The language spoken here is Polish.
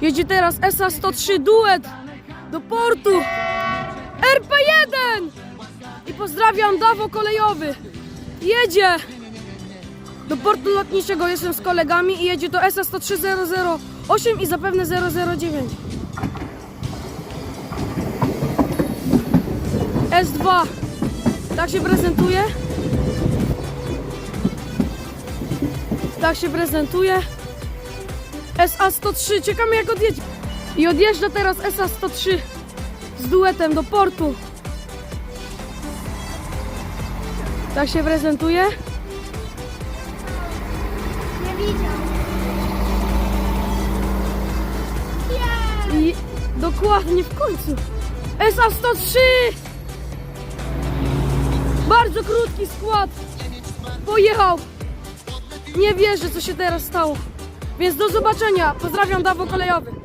Jedzie teraz SA-103 duet do portu RP1 i pozdrawiam Dawo Kolejowy. Jedzie do portu lotniczego, jestem z kolegami i jedzie to SA-103 008 i zapewne 009. S2 tak się prezentuje. Tak się prezentuje. SA-103, czekamy jak odjedzie. I odjeżdża teraz SA-103 z duetem do portu. Tak się prezentuje. Nie widział. I dokładnie w końcu. SA-103! Bardzo krótki skład. Pojechał. Nie wierzę, co się teraz stało. Więc do zobaczenia. Pozdrawiam Dawo Kolejowy.